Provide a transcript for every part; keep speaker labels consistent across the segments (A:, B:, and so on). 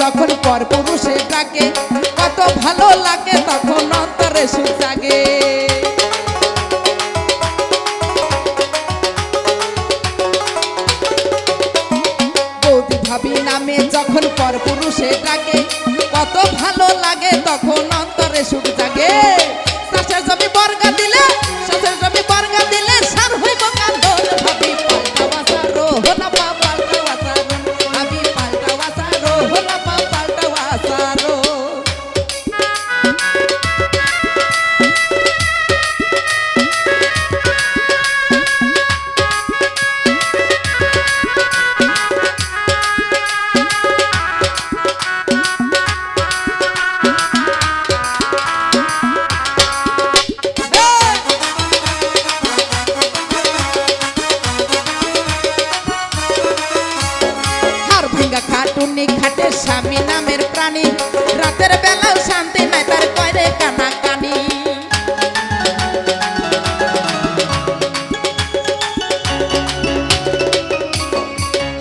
A: যখন পর পুরুষে ডাকে, কত ভালো লাগে তখন অন্তরে সুখ জাগে। ভাবি নামে যখন পর পুরুষে ডাকে, কত ভালো লাগে তখন অন্তরে সুখ জাগে। খাটুনি খাটে স্বামী নামের প্রাণী। রাতের বেলাও শান্তি নাই, তার কয়রে কানা কানি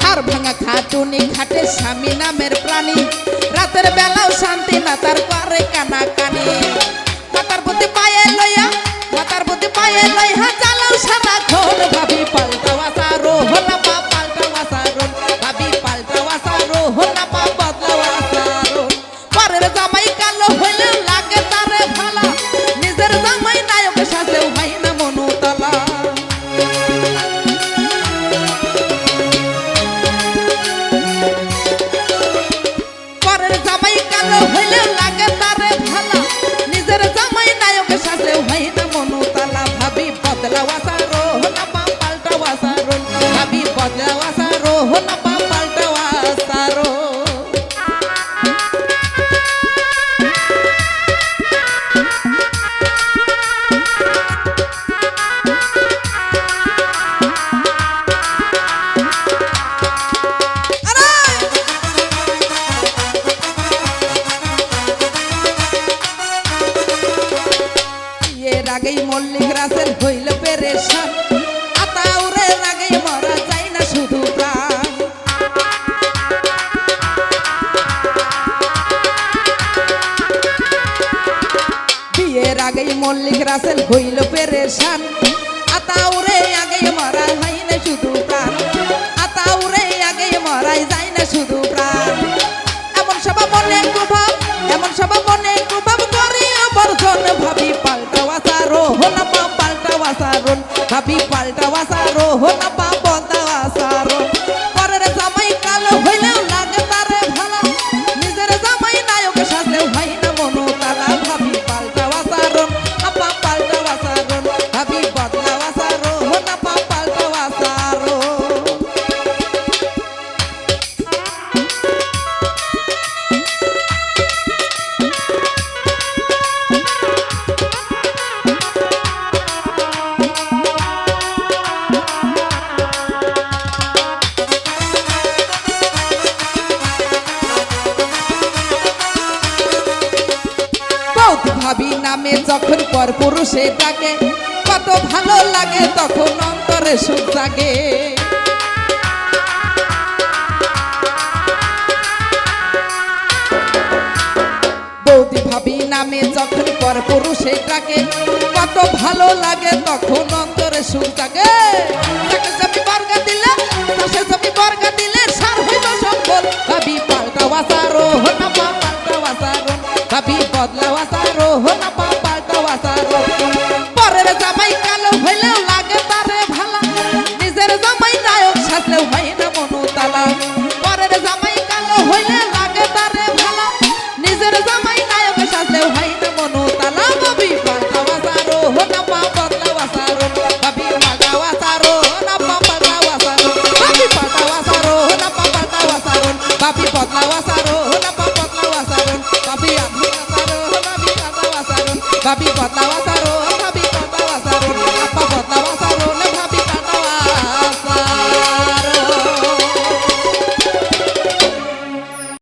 A: হার ভাঙা খাটুনি খাটে স্বামী নামের প্রাণী। রাতের বেলাও শান্তি না তার করে কানা কানি মাতার বুদ্ধি পায়ে লইয়া, মাতার বুদ্ধি পায়ে লইয়া চালাও সারাক্ষণ Hallelujah. আগেই মল্লিক রাসেল হইল পেরেশান। মল্লিক রাসেল হইল পেরেশান। আতাউরে আগেই মরা হয় না শুধু আতাউরে আগেই মরাই যায় না শুধু ওয়াসারো ভাবি নামে যখন পর পুরুষে ডাকে কত ভালো লাগে, তখন অন্তরে সুখ জাগে। বৌদি ভাবি নামে যখন পর পুরুষে ডাকে কত ভালো লাগে, তখন অন্তরে সুখ জমি দিলে সার বদলা কথা বাতারো